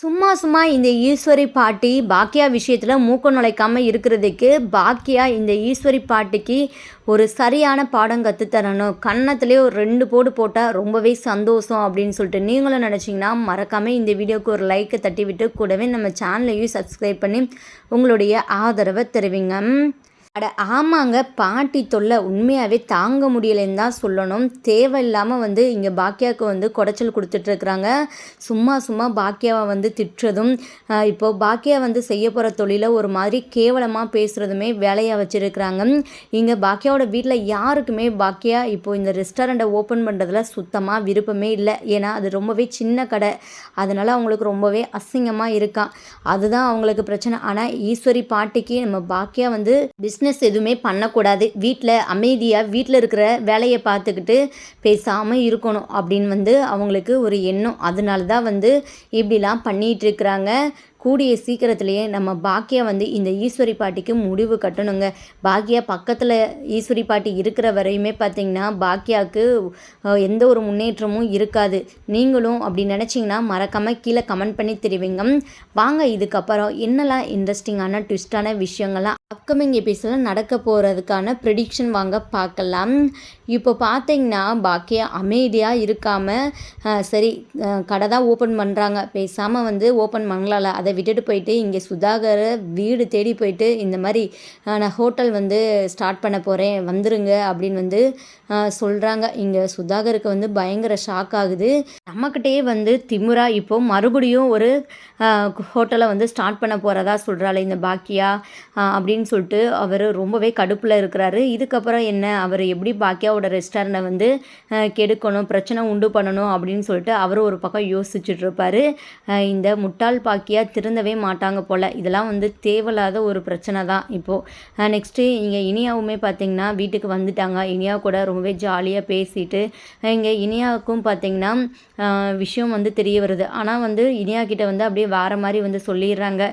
சும்மா சும்மா இந்த ஈஸ்வரி பாட்டி பாக்கியா விஷயத்தில் மூக்க நுழைக்காமல் இருக்கிறதுக்கு பாக்கியா இந்த ஈஸ்வரி பாட்டிக்கு ஒரு சரியான பாடம் கற்றுத்தரணும் கன்னத்துலேயே ஒரு ரெண்டு போடு போட்டால் ரொம்பவே சந்தோஷம் அப்படின்னு சொல்லிட்டு நீங்களும் நினச்சிங்கன்னா மறக்காமல் இந்த வீடியோவுக்கு ஒரு லைக்கை தட்டி விட்டு கூடவே நம்ம சேனலையும் சப்ஸ்கிரைப் பண்ணி உங்களுடைய ஆதரவை தருவீங்க. அட ஆமாங்க. பாட்டி தொல்லை உண்மையாகவே தாங்க முடியலைன்னு தான் சொல்லணும். தேவையில்லாமல் வந்து இங்கே பாக்கியாவுக்கு வந்து குடைச்சல் கொடுத்துட்ருக்குறாங்க. சும்மா சும்மா பாக்கியாவை வந்து திட்டுறதும் இப்போது பாக்கியா வந்து செய்ய போகிற தொழிலை ஒரு மாதிரி கேவலமாக பேசுகிறதுமே வேலையாக வச்சுருக்குறாங்க. இங்கே பாக்கியாவோட வீட்டில் யாருக்குமே பாக்கியா இப்போது இந்த ரெஸ்டாரண்ட்டை ஓப்பன் பண்ணுறதுல சுத்தமாக விருப்பமே இல்லை. ஏன்னா அது ரொம்பவே சின்ன கடை. அதனால் அவங்களுக்கு ரொம்பவே அசிங்கமாக இருக்கான் அதுதான் அவங்களுக்கு பிரச்சனை. ஆனால் ஈஸ்வரி பாட்டிக்கு நம்ம பாக்கியா வந்து பிஸ்னஸ் எதுவுமே பண்ணக்கூடாது. வீட்டில் அமைதியாக வீட்டில் இருக்கிற வேலையை பார்த்துக்கிட்டு பேசாமல் இருக்கணும் அப்படின்னு வந்து அவங்களுக்கு ஒரு எண்ணம். அதனால தான் வந்து இப்படிலாம் பண்ணிகிட்ருக்குறாங்க கூடிய சீக்கிரத்துலேயே நம்ம பாக்கியா வந்து இந்த ஈஸ்வரி பாட்டிக்கு முடிவு கட்டணுங்க. பாக்கியா பக்கத்தில் ஈஸ்வரி பாட்டி இருக்கிற வரையுமே பார்த்திங்கன்னா பாக்கியாவுக்கு எந்த ஒரு முன்னேற்றமும் இருக்காது. நீங்களும் அப்படி நினச்சிங்கன்னா மறக்காமல் கீழே கமெண்ட் பண்ணி தெரிவிங்க. வாங்க இதுக்கப்புறம் என்னெல்லாம் இன்ட்ரெஸ்டிங்கான ட்விஸ்டான விஷயங்கள்லாம் அப்கமிங் எபிசோடில் நடக்க போகிறதுக்கான ப்ரிடிக்ஷன் வாங்க பார்க்கலாம். இப்போ பார்த்தீங்கன்னா பாக்கியா அமைதியாக இருக்காமல் சரி கடை தான் ஓப்பன் பண்ணுறாங்க பேசாமல் வந்து ஓப்பன் பண்ணலாம்ல. அதை விட்டுட்டு போயிட்டு இங்கே சுதாகரை வீடு தேடி போயிட்டு இந்த மாதிரி நான் ஹோட்டல் வந்து ஸ்டார்ட் பண்ண போகிறேன் வந்துருங்க அப்படின்னு வந்து சொல்கிறாங்க இங்கே சுதாகருக்கு வந்து பயங்கர ஷாக் ஆகுது. நம்மக்கிட்டே வந்து திமுரா இப்போது மறுபடியும் ஒரு ஹோட்டலை வந்து ஸ்டார்ட் பண்ண போகிறதா சொல்கிறாள் இந்த பாக்கியா அப்படின்னு சொல்லிட்டு அவர் ரொம்பவே கடுப்பில் இருக்கிறாரு. இதுக்கப்புறம் என்ன? அவர் எப்படி பாக்கியாவோட ரெஸ்டாரண்ட்டை வந்து கெடுக்கணும் பிரச்சனை உண்டு பண்ணணும் அப்படின்னு சொல்லிட்டு அவர் ஒரு பக்கம் யோசிச்சுட்டு இருப்பார். இந்த முட்டாள் பாக்கியா திருந்தவே மாட்டாங்க போல். இதெல்லாம் வந்து தேவையில்லாத ஒரு பிரச்சனை தான் இப்போது நெக்ஸ்ட்டு இங்கே இனியாவுமே பார்த்திங்கன்னா வீட்டுக்கு வந்துட்டாங்க. இனியா கூட ரொம்பவே ஜாலியாக பேசிட்டு இங்கே இனியாவுக்கும் பார்த்திங்கன்னா விஷயம் வந்து தெரிய வருது. ஆனால் வந்து இனியா கிட்ட வந்து அப்படியே வேறு மாதிரி வந்து சொல்லிடுறாங்க.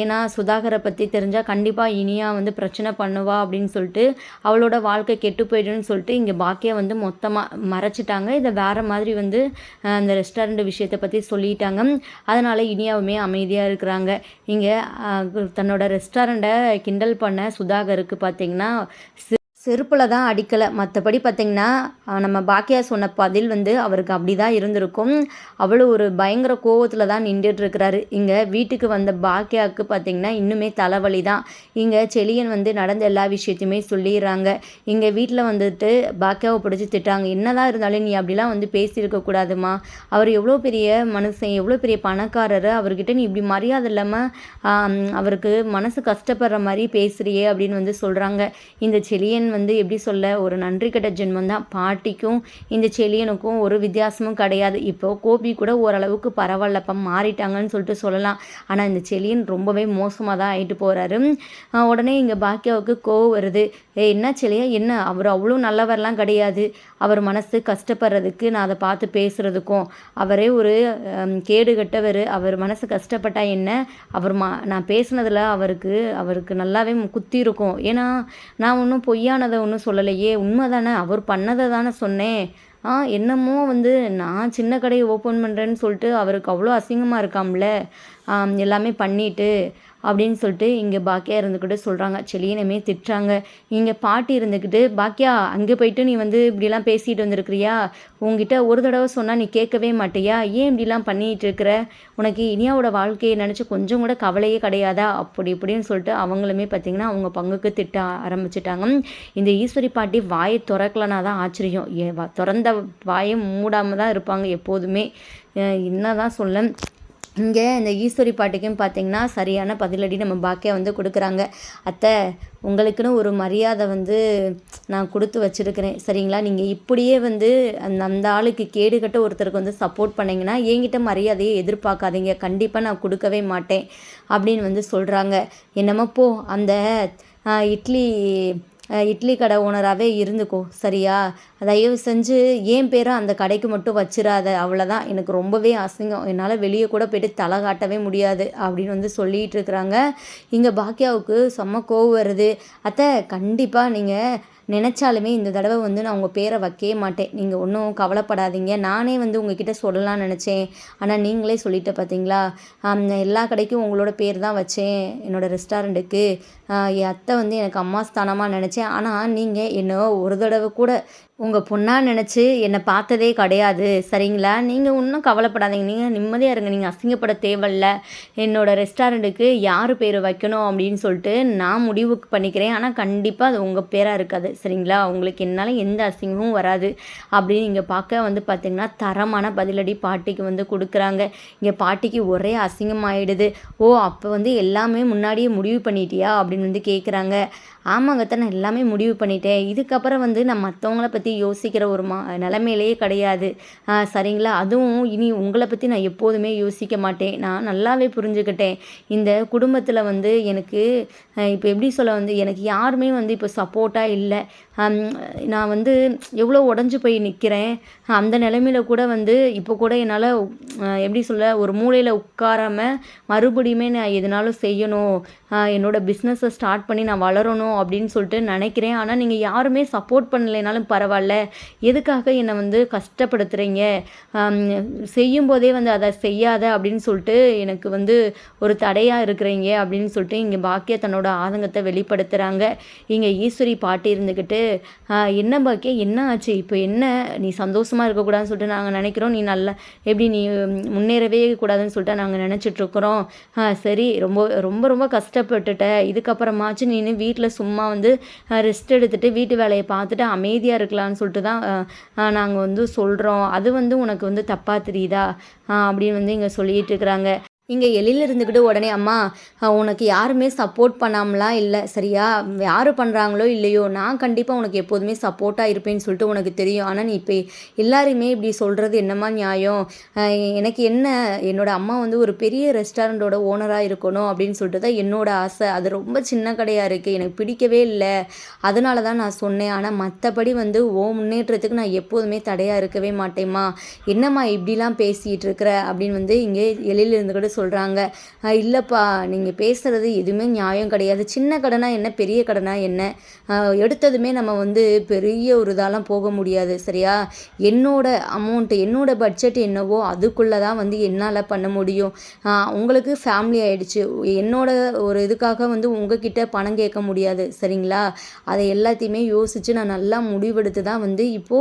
ஏன்னா சுதாகரை பற்றி தெரிஞ்சால் கண்டிப்பாக இனியா வந்து பிரச்சனை பண்ணுவா அப்படின்னு சொல்லிட்டு அவளோட வாழ்க்கை கெட்டு போயிடுன்னு சொல்லிட்டு இங்கே பாக்கியா வந்து மொத்தமாக மறைச்சிட்டாங்க. இதை வேறு மாதிரி வந்து அந்த ரெஸ்டாரண்ட் விஷயத்தை பற்றி சொல்லிட்டாங்க. அதனால் இனியாவுமே அமைதியாக இருக்கிறாங்க. இங்கே தன்னோட ரெஸ்டாரண்ட்டை கிண்டல் பண்ண சுதாகருக்கு பார்த்திங்கன்னா செருப்பில் தான் அடிக்கலை. மற்றபடி பார்த்திங்கன்னா நம்ம பாக்கியா சொன்ன பதில் வந்து அவருக்கு அப்படி தான் இருந்திருக்கும். அவ்வளோ ஒரு பயங்கர கோவத்தில் தான் நின்றுட்டுருக்கிறாரு. இங்கே வீட்டுக்கு வந்த பாக்கியாவுக்கு பார்த்திங்கன்னா இன்னுமே தலைவலி தான். இங்கே செலியன் வந்து நடந்த எல்லா விஷயத்தையுமே சொல்லிடுறாங்க. இங்கே வீட்டில் வந்துட்டு பாக்கியாவை பிடிச்சி திட்டாங்க என்னதான் இருந்தாலும் நீ அப்படிலாம் வந்து பேசியிருக்கக்கூடாதுமா அவர் எவ்வளோ பெரிய மனுஷன் எவ்வளோ பெரிய பணக்காரர். அவர்கிட்ட நீ இப்படி மரியாதை இல்லாமல் அவருக்கு மனசு கஷ்டப்படுற மாதிரி பேசுகிறியே அப்படின்னு வந்து சொல்கிறாங்க இந்த செலியன் வந்து எப்படி சொல்ல ஒரு நன்றி கட்ட ஜென்மம் தான். பாட்டிக்கும் இந்த செலியனுக்கும் ஒரு வித்தியாசமும் கிடையாது. இப்போ கோபி கூட ஓரளவுக்கு பரவாயில்லப்பா மாறிட்டாங்கன்னு சொல்லிட்டு சொல்லலாம். ஆனால் இந்த செலியன் ரொம்பவே மோசமாக தான் ஆகிட்டு போகிறாரு உடனே இங்கே பாக்கியாவுக்கு கோவம் வருது. ஏ என்ன செலியா என்ன? அவர் அவ்வளோ நல்லவர்லாம் கிடையாது. அவர் மனசு கஷ்டப்படுறதுக்கு நான் அதை பார்த்து பேசுகிறதுக்கும் அவரே ஒரு கேடு கட்டவர். அவர் மனசு கஷ்டப்பட்டா என்ன? அவர் மா நான் பேசுனதில் அவருக்கு அவருக்கு நல்லாவே குத்தி இருக்கும். ஏன்னா நான் ஒன்றும் பொய்யான அதை ஒன்றும் சொல்லலையே. உண்மை தானே அவர் பண்ணதை தானே சொன்னேன். ஆ என்னமோ வந்து நான் சின்ன கடையை ஓப்பன் பண்ணுறேன்னு சொல்லிட்டு அவருக்கு அவ்வளோ அசிங்கமாக இருக்காம்ல. எல்லாமே பண்ணிவிட்டு அப்படின்னு சொல்லிட்டு இங்கே பாக்கியா இருந்துக்கிட்டு சொல்கிறாங்க செலியனமே திட்டுறாங்க. இங்கே பாட்டி இருந்துக்கிட்டு பாக்கியா அங்கே போயிட்டு நீ வந்து இப்படிலாம் பேசிகிட்டு வந்திருக்கிறியா? உங்ககிட்ட ஒரு தடவை சொன்னால் நீ கேட்கவே மாட்டியா? ஏன் இப்படிலாம் பண்ணிகிட்டு இருக்கிற? உனக்கு இனியாவோட வாழ்க்கையை நினச்சி கொஞ்சம் கூட கவலையே கிடையாதா? அப்படி இப்படின்னு சொல்லிட்டு அவங்களுமே பார்த்திங்கன்னா அவங்க பங்குக்கு திட்ட ஆரம்பிச்சிட்டாங்க. இந்த ஈஸ்வரி பாட்டி வாயை திறக்கலனா தான் ஆச்சரியம். திறந்த வாயை மூடாமல் தான் இருப்பாங்க எப்போதுமே. என்ன தான் சொல்ல. இங்கே இந்த ஈஸ்வரி பாட்டுக்கும் பார்த்திங்கன்னா சரியான பதிலடி நம்ம பாக்கியா வந்து கொடுக்குறாங்க. அத்தை உங்களுக்குன்னு ஒரு மரியாதை வந்து நான் கொடுத்து வச்சுருக்கிறேன். சரிங்களா? நீங்கள் இப்படியே வந்து அந்த அந்த ஆளுக்கு கேடுகட்ட ஒருத்தருக்கு வந்து சப்போர்ட் பண்ணிங்கன்னா என்கிட்ட மரியாதையை எதிர்பார்க்காதீங்க. கண்டிப்பாக நான் கொடுக்கவே மாட்டேன் அப்படின்னு வந்து சொல்கிறாங்க என்னமோ போ அந்த இட்லி இட்லி கடை ஓனராகவே இருந்துக்கோ. சரியா? தயவு செஞ்சு ஏன் பேரை அந்த கடைக்கு மட்டும் வச்சிடாத அவ்வளோதான் எனக்கு ரொம்பவே அசிங்கம். என்னால் வெளியே கூட போய்ட்டு தலை காட்டவே முடியாது அப்படின்னு வந்து சொல்லிகிட்டு இருக்கிறாங்க. இங்கே பாக்கியாவுக்கு செம்ம கோவம் வருது. அத்தை கண்டிப்பாக நீங்கள் நினச்சாலுமே இந்த தடவை வந்து நான் உங்கள் பேரை வைக்கவே மாட்டேன். நீங்கள் ஒன்றும் கவலைப்படாதீங்க. நானே வந்து உங்ககிட்ட சொல்லலாம்னு நினச்சேன். ஆனால் நீங்களே சொல்லிட்டு பார்த்தீங்களா எல்லா கடைக்கும் உங்களோட பேர் தான் வச்சேன். என்னோடய ரெஸ்டாரண்ட்டுக்கு. என் அத்தை வந்து எனக்கு அம்மா ஸ்தானமாக நினச்சேன். ஆனால் நீங்கள் என்ன ஒரு தடவை கூட உங்கள் பொண்ணாக நினச்சி என்னை பார்த்ததே கிடையாது. சரிங்களா? நீங்கள் ஒன்றும் கவலைப்படாதீங்க. நீங்கள் நிம்மதியாக இருங்க. நீங்கள் அசிங்கப்பட தேவையில்ல. என்னோட ரெஸ்டாரண்ட்டுக்கு யார் பேர் வைக்கணும் அப்படின்னு சொல்லிட்டு நான் முடிவுக்கு பண்ணிக்கிறேன். ஆனால் கண்டிப்பாக அது உங்கள் பேராக இருக்காது. சரிங்களா? உங்களுக்கு என்னால் எந்த அசிங்கமும் வராது. அப்படின்னு இங்கே பார்க்க வந்து பார்த்திங்கன்னா தரமான பதிலடி பாட்டிக்கு வந்து கொடுக்குறாங்க. இங்கே பாட்டிக்கு ஒரே அசிங்கமாயிடுது. ஓ அப்போ வந்து எல்லாமே முன்னாடியே முடிவு பண்ணிட்டியா? அப்படின்னு வந்து கேட்குறாங்க ஆமாங்க நான் எல்லாமே முடிவு பண்ணிட்டேன். இதுக்கப்புறம் வந்து நான் மற்றவங்கள பற்றி யோசிக்கிற ஒரு மா நிலமையிலேயே கிடையாது. சரிங்களா? அதுவும் இனி உங்களை பற்றி நான் எப்போதுமே யோசிக்க மாட்டேன். நான் நல்லாவே புரிஞ்சுக்கிட்டேன். இந்த குடும்பத்தில் வந்து எனக்கு இப்போ எப்படி சொல்ல வந்து எனக்கு யாருமே வந்து இப்போ சப்போர்ட்டாக இல்லை. நான் வந்து எவ்வளோ உடஞ்சி போய் நிற்கிறேன் அந்த நிலமையில கூட வந்து இப்போ கூட என்னால் எப்படி சொல்ல ஒரு மூலையில் உட்காராமல் மறுபடியுமே நான் எதுனாலும் செய்யணும். என்னோடய என்னோட பிஸ்னஸை ஸ்டார்ட் பண்ணி நான் வளரணும் அப்படின்னு சொல்லிட்டு நினைக்கிறேன். ஆனால் நீங்கள் யாருமே சப்போர்ட் பண்ணலைனாலும் பரவாயில்ல. எதுக்காக என்னை வந்து கஷ்டப்படுத்துகிறீங்க செய்யும்போதே வந்து அதை செய்யாத அப்படின்னு சொல்லிட்டு எனக்கு வந்து ஒரு தடையாக இருக்கிறீங்க அப்படின்னு சொல்லிட்டு இங்கே பாக்கியா தன்னோட ஆதங்கத்தை வெளிப்படுத்துகிறாங்க இங்கே ஈஸ்வரி பாட்டி இருந்துக்கிட்டு என்ன பாக்கியா என்ன ஆச்சு? இப்போ என்ன? நீ சந்தோஷமாக இருக்கக்கூடாதுன்னு சொல்லிட்டு நாங்கள் நினைக்கிறோம். நீ நல்லா எப்படி நீ முன்னேறவே கூடாதுன்னு சொல்லிட்டு நாங்கள் நினச்சிட்ருக்குறோம் சரி ரொம்ப ரொம்ப ரொம்ப கஷ்டம் கஷ்டப்பட்டுட்ட இதுக்கப்புறமாச்சும் நீ வீட்டில் சும்மா வந்து ரெஸ்ட் எடுத்துகிட்டு வீட்டு வேலையை பார்த்துட்டு அமைதியாக இருக்கலாம்னு சொல்லிட்டு தான் நாங்கள் வந்து சொல்கிறோம் அது வந்து உனக்கு வந்து தப்பாக தெரியுதா? அப்படின்னு வந்து இங்கே சொல்லிகிட்டு இருக்கிறாங்க. இங்கே எளியில் இருந்துக்கிட்டு உடனே அம்மா உனக்கு யாருமே சப்போர்ட் பண்ணாமலாம் இல்லை. சரியா? யார் பண்ணுறாங்களோ இல்லையோ நான் கண்டிப்பாக உனக்கு எப்போதுமே சப்போர்ட்டாக இருப்பேன்னு சொல்லிட்டு உனக்கு தெரியும். ஆனால் நீ இப்போ எல்லாருமே இப்படி சொல்கிறது என்னம்மா நியாயம்? எனக்கு என்ன? என்னோட அம்மா வந்து ஒரு பெரிய ரெஸ்டாரண்ட்டோட ஓனராக இருக்கணும் அப்படின்னு சொல்லிட்டு தான் என்னோட ஆசை. அது ரொம்ப சின்ன கடையாக இருக்குது எனக்கு பிடிக்கவே இல்லை. அதனால தான் நான் சொன்னேன். ஆனால் மற்றபடி வந்து ஓ முன்னேற்றத்துக்கு நான் எப்போதுமே தடையாக இருக்கவே மாட்டேம்மா. என்னம்மா இப்படிலாம் பேசிகிட்டு இருக்கிற? அப்படின்னு வந்து இங்கே எழில இருந்துக்கிட்டு சொல்கிறாங்க இல்லைப்பா நீங்கள் பேசுகிறது எதுவுமே நியாயம் கிடையாது. சின்ன கடனா என்ன பெரிய கடனா என்ன? எடுத்ததுமே நம்ம வந்து பெரிய ஒரு இதெல்லாம் போக முடியாது சரியா? என்னோட அமௌண்ட்டு என்னோட பட்ஜெட் என்னவோ அதுக்குள்ளே தான் வந்து என்னால் பண்ண முடியும். உங்களுக்கு ஃபேமிலி ஆயிடுச்சு. என்னோட ஒரு இதுக்காக வந்து உங்ககிட்ட பணம் கேட்க முடியாது சரிங்களா? அதை எல்லாத்தையுமே யோசித்து நான் நல்லா முடிவெடுத்து தான் வந்து இப்போது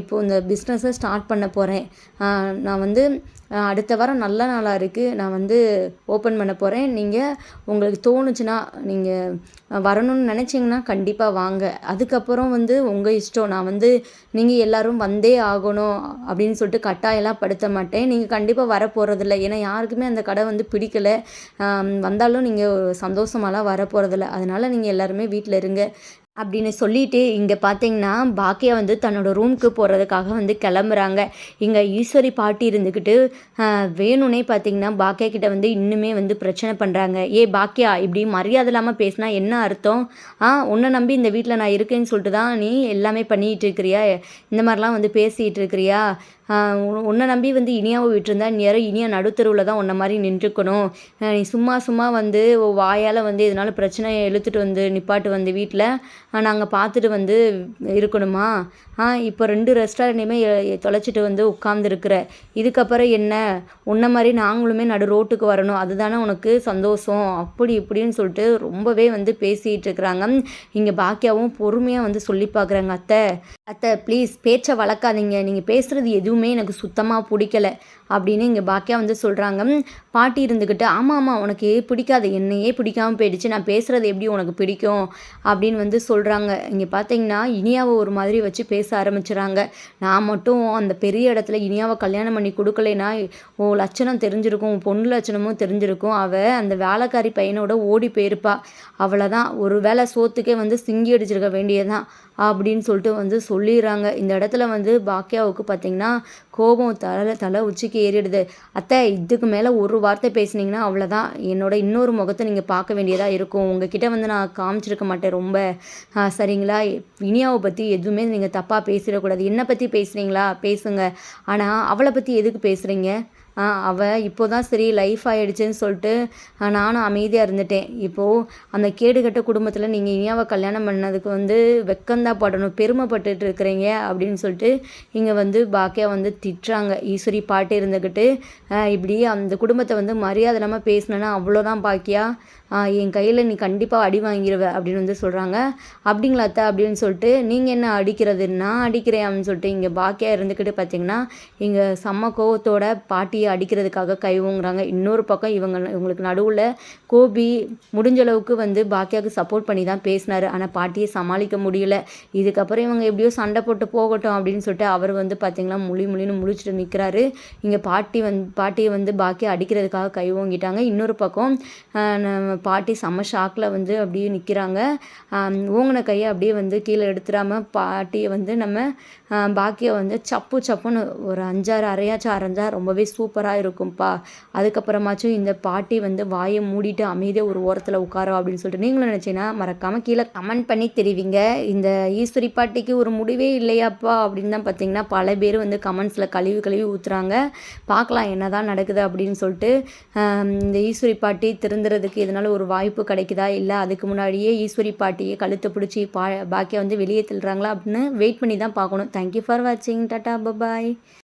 இப்போது இந்த பிஸ்னஸை ஸ்டார்ட் பண்ண போகிறேன் நான் வந்து அடுத்த வாரம் நல்ல நாளாக இருக்குது நான் வந்து ஓப்பன் பண்ண போகிறேன் நீங்கள் உங்களுக்கு தோணுச்சுன்னா நீங்கள் வரணும்னு நினச்சிங்கன்னா கண்டிப்பாக வாங்க. அதுக்கப்புறம் வந்து உங்கள் இஷ்டம். நான் வந்து நீங்கள் எல்லாரும் வந்தே ஆகணும் அப்படின்னு சொல்லிட்டு கட்டாயம்லாம் படுத்த மாட்டேன். நீங்கள் கண்டிப்பாக வர போகிறதில்ல ஏன்னா யாருக்குமே அந்த கடை வந்து பிடிக்கல. வந்தாலும் நீங்கள் சந்தோஷமாலாம் வர போகிறதில்ல அதனால் நீங்கள் எல்லாருமே வீட்டில் இருங்க. அப்படின்னு சொல்லிட்டு இங்கே பார்த்தீங்கன்னா பாக்கியா வந்து தன்னோட ரூமுக்கு போகிறதுக்காக வந்து கிளம்புறாங்க. இங்கே ஈஸ்வரி பாட்டி இருந்துக்கிட்டு வேணும்னே பார்த்தீங்கன்னா பாக்கியா கிட்ட வந்து இன்னுமே வந்து பிரச்சனை பண்ணுறாங்க ஏ பாக்கியா இப்படி மரியாதை இல்லாமல் பேசினா என்ன அர்த்தம்? ஆ உன்னை நம்பி இந்த வீட்டில் நான் இருக்கேன்னு சொல்லிட்டு தான் நீ எல்லாமே பண்ணிகிட்டு இருக்கிறியா? இந்த மாதிரிலாம் வந்து பேசிகிட்டு இருக்கிறியா? உன்னை நம்பி வந்து இனியாவை விட்டுருந்தா நேரம் இனியா நடுத்தருவில் தான் உன்ன மாதிரி நின்றுக்கணும். நீ சும்மா சும்மா வந்து வாயால் வந்து இதனால் பிரச்சனையை இழுத்துட்டு வந்து நிப்பாட்டு வந்து வீட்டில் நாங்கள் பார்த்துட்டு வந்து இருக்கணுமா? ஆ இப்போ ரெண்டு ரெஸ்டாரண்ட்டையுமே தொலைச்சிட்டு வந்து உட்காந்துருக்குற இதுக்கப்புறம் என்ன? உன்ன மாதிரி நாங்களுமே நடு ரோட்டுக்கு வரணும். அதுதானே உனக்கு சந்தோஷம். அப்படி இப்படின்னு சொல்லிட்டு ரொம்பவே வந்து பேசிகிட்டு இருக்கிறாங்க. இங்கே பாக்கியாவும் பொறுமையாக வந்து சொல்லி பார்க்குறாங்க அத்தை. அத்தை ப்ளீஸ் பேச்சை வளர்க்காதீங்க. நீங்கள் பேசுகிறது எதுவுமே எனக்கு சுத்தமாக பிடிக்கல. அப்படின்னு இங்கே பாக்கியா வந்து சொல்கிறாங்க பாட்டி இருந்துக்கிட்டு ஆமாம் ஆமாம் உனக்கு பிடிக்காது. என்னையே பிடிக்காமல் போயிடுச்சு. நான் பேசுகிறது எப்படி உனக்கு பிடிக்கும்? அப்படின்னு வந்து சொல்கிறாங்க இங்கே பார்த்தீங்கன்னா இனியாவை ஒரு மாதிரி வச்சு பேச ஆரம்பிச்சுறாங்க. நான் மட்டும் அந்த பெரிய இடத்துல இனியாவை கல்யாணம் பண்ணி கொடுக்கலைன்னா ஓ லட்சணம் தெரிஞ்சிருக்கும் பொண்ணு லட்சணமும் தெரிஞ்சிருக்கும். அவள் அந்த வேலைக்காரி பையனோட ஓடி போயிருப்பா. அவ்வளோதான் ஒரு வேளை சோத்துக்கே வந்து சிங்கி அடிச்சிருக்க வேண்டியதுதான் அப்படின்னு சொல்லிட்டு வந்து சொல்லிடுறாங்க. இந்த இடத்துல வந்து பாக்கியாவுக்கு பார்த்தீங்கன்னா கோபம் தலை தலை உச்சிக்கு ஏறிடுது. அத்தை இதுக்கு மேலே ஒரு வார்த்தை பேசுனீங்கன்னா அவ்வளோதான் என்னோட இன்னொரு முகத்தை நீங்கள் பார்க்க வேண்டியதாக இருக்கும். உங்ககிட்ட வந்து நான் காமிச்சிருக்க மாட்டேன் ரொம்ப. சரிங்களா? இனியாவை பற்றி எதுவுமே நீங்கள் தப்பாக பேசிடக்கூடாது. என்னை பற்றி பேசுகிறீங்களா பேசுங்க. ஆனால் அவளை பற்றி எதுக்கு பேசுகிறீங்க அவள் இப்போ தான் சரி லைஃப் ஆகிடுச்சின்னு சொல்லிட்டு நானும் அமைதியாக இருந்துட்டேன். இப்போது அந்த கேடுகட்ட குடும்பத்தில் நீங்கள் இனியாவை கல்யாணம் பண்ணதுக்கு வந்து வெக்கந்தான் படணும் பெருமைப்பட்டுட்டு இருக்கிறீங்க அப்படின்னு சொல்லிட்டு இங்கே வந்து பாக்கியா வந்து திட்டுறாங்க. ஈஸ்வரி பாட்டு இருந்துக்கிட்டு இப்படி அந்த குடும்பத்தை வந்து மரியாதை இல்லாமல் பேசினேன்னா அவ்வளோதான் பாக்கியா? என் கையில் நீ கண்டிப்பாக அடி வாங்கிடுவ அப்படின்னு வந்து சொல்கிறாங்க அப்படிங்களா அத்தை? அப்படின்னு சொல்லிட்டு நீங்கள் என்ன அடிக்கிறது? நான் அடிக்கிறேன் அப்படின்னு சொல்லிட்டு இங்கே பாக்கியா இருந்துக்கிட்டு பார்த்தீங்கன்னா இங்கே செம்ம கோவத்தோட பாட்டியை அடிக்கிறதுக்காக கைவோங்கிறாங்க. இன்னொரு பக்கம் இவங்க இவங்களுக்கு நடுவில் கோபி முடிஞ்ச அளவுக்கு வந்து பாக்கியாவுக்கு சப்போர்ட் பண்ணி தான் பேசினார். ஆனால் பாட்டியை சமாளிக்க முடியல. இதுக்கப்புறம் இவங்க எப்படியோ சண்டை போட்டு போகட்டும் அப்படின்னு சொல்லிட்டு அவர் வந்து பார்த்திங்கன்னா முழி முழின்னு முழிச்சிட்டு நிற்கிறாரு இங்கே பாட்டி வந் பாட்டியை வந்து பாக்கியை அடிக்கிறதுக்காக கை ஓங்கிட்டாங்க இன்னொரு பக்கம் பாட்டி செம்ம ஷாக்கில் வந்து அப்படியே நிற்கிறாங்க ஓங்கின கையை அப்படியே வந்து கீழே எடுத்துடாமல் பாட்டியை வந்து நம்ம பாக்கியை வந்து சப்பு சப்புன்னு ஒரு அஞ்சாறு அரையாச்சும் அரைஞ்சா ரொம்பவே சூப்பராக இருக்கும்ப்பா அதுக்கப்புறமாச்சும் இந்த பாட்டி வந்து வாயை மூடிட்டு அமைதியாக ஒரு ஓரத்தில் உட்காரோம் அப்படின்னு சொல்லிட்டு நீங்களும் நினச்சிங்கன்னா மறக்காமல் கீழே கமெண்ட் பண்ணி தெரிவிங்க. இந்த ஈஸ்வரி பாட்டிக்கு ஒரு முடிவே இல்லையாப்பா அப்படின்னு தான் பார்த்தீங்கன்னா பல பேர் வந்து கமெண்ட்ஸில் கழுவி கழுவி ஊற்றுறாங்க பார்க்கலாம் என்ன தான் நடக்குது அப்படின்னு சொல்லிட்டு இந்த ஈஸ்வரி பாட்டி திருந்துறதுக்கு இதனால் ஒரு வாய்ப்பு கிடைக்குதா? இல்லை அதுக்கு முன்னாடியே ஈஸ்வரி பாட்டியை கழுத்தை பிடிச்சி பா பாக்கியை வந்து வெளியே தள்ளுறாங்களா? அப்படின்னு வெயிட் பண்ணி தான் பார்க்கணும் தேங்க்யூ ஃபார் வாட்சிங் டாட்டா பபாய்